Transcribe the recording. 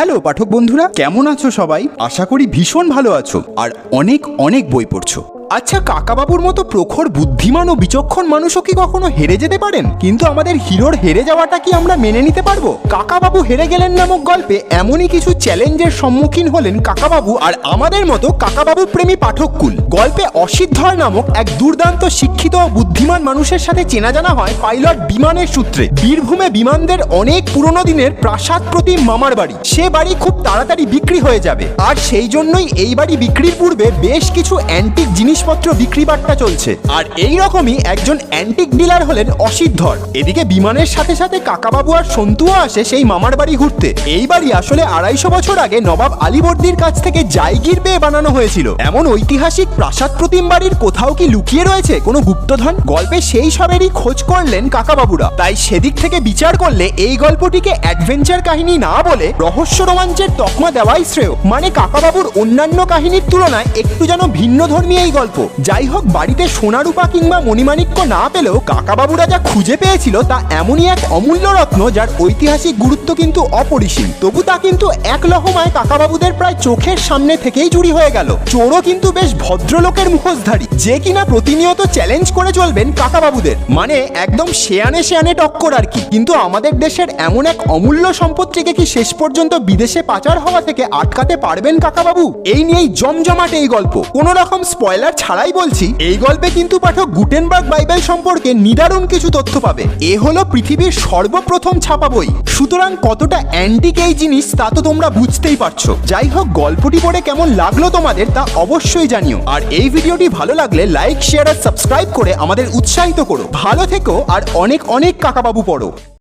Hello, পাঠক বন্ধুরা, কেমন আছো সবাই? আশা করি ভীষণ ভালো আছো, আর অনেক অনেক বই পড়ছো। আচ্ছা কাকাবাবুর মতো প্রখর, বুদ্ধিমান ও বিচক্ষণ মানুষও কি কখনো হেরে যেতে পারেন? কিন্তু আমাদের হিরোর হেরে যাওয়াটা কি আমরা মেনে নিতে পারব? কাকাবাবু হেরে গেলেন নামক গল্পে এমনই কিছু চ্যালেঞ্জের সম্মুখীন হলেন কাকাবাবু আর আমাদের মতো কাকাবাবু প্রেমী পাঠককুল। গল্পে অসিদ্ধয় নামক এক দুর্দান্ত শিক্ষিত ও বুদ্ধিমান মানুষের সাথে চেনা জানা হয় পাইলট বিমানের সূত্রে। বীরভূমে বিমানদের অনেক পুরনো দিনের প্রাসাদ প্রতি মামার বাড়ি। সে বাড়ি খুব তাড়াতাড়ি বিক্রি হয়ে যাবে। আর সেই জন্যই এই বাড়ি বিক্রির পূর্বে বেশ কিছু অ্যান্টিক জিনিসপত্র বিক্রি বাট্টা চলছে। আর এই রকমই একজন অ্যান্টিক ডিলার হলেন অসিদ্ধর এদিকে বিমানের সাথে সাথে কাকাবাবু আর সন্তুও আসে সেই মামার বাড়ি ঘুরতে। এই বাড়ি আসলে আড়াইশো বছর আগে নবাব আলীবর্দীর কাছ থেকে জায়গির পেয়ে বানানো হয়েছিল। এমন ঐতিহাসিক প্রাসাদ প্রতিম বাড়ির কোথাও কি লুকিয়ে রয়েছে কোনো গুপ্তধন? গল্পে সেই সবেরই খোঁজ করলেন কাকাবাবুরা। তাই সেদিক থেকে বিচার করলে এই গল্পটিকে অ্যাডভেঞ্চার কাহিনী না বলে রহস্য রোমাঞ্চের তকমা দেওয়াই শ্রেয়। মানে কাকাবাবুর অন্যান্য কাহিনীর তুলনায় একটু যেন ভিন্ন ধর্মী এই গল্প। যাই হোক, বাড়িতে সোনারূপা কিংবা মণিমাণিক্য না পেলেও কাকাবাবুরা যা খুঁজে পেয়েছিল তা এমনই এক অমূল্য রত্ন যার ঐতিহাসিক গুরুত্ব কিন্তু অপরিসীম। তবু তা কিন্তু এক লহমায় কাকাবাবুদের প্রায় চোখের সামনে থেকেই চুরি হয়ে গেল। চোরও কিন্তু বেশ ভদ্রলোকের মুখোশধারী। যে কিনা প্রতিনিয়ত চ্যালেঞ্জ করে চলবেন কাকাবাবুদের। মানে একদম শেয়ানে শেয়ানে টক্কর আর কি। কিন্তু আমাদের দেশের এমন এক অমূল্য সম্পত্তিকে কি শেষ পর্যন্ত বিদেশে পাচার হওয়া থেকে আটকাতে পারবেন কাকাবাবু? এই নিয়েই জমজমাট এই গল্প। কোনো রকম স্পয়লার ছাড়াই বলছি, এই গল্পে কিন্তু পাঠক গুটেনবার্গ বাইবেল সম্পর্কে নিদারুণ কিছু তথ্য পাবে। এ হলো পৃথিবীর সর্বপ্রথম ছাপা বই। সুতরাং কতটা অ্যান্টিক এই জিনিস তা তো তোমরা বুঝতেই পারছ। যাই হোক, গল্পটি পড়ে কেমন লাগল তোমাদের তা অবশ্যই জানিও। আর এই ভিডিওটি ভালো লাগলে লাইক শেয়ার আর সাবস্ক্রাইব করে আমাদের উৎসাহিত করো। ভালো থেকো আর অনেক অনেক কাকাবাবু পড়ো।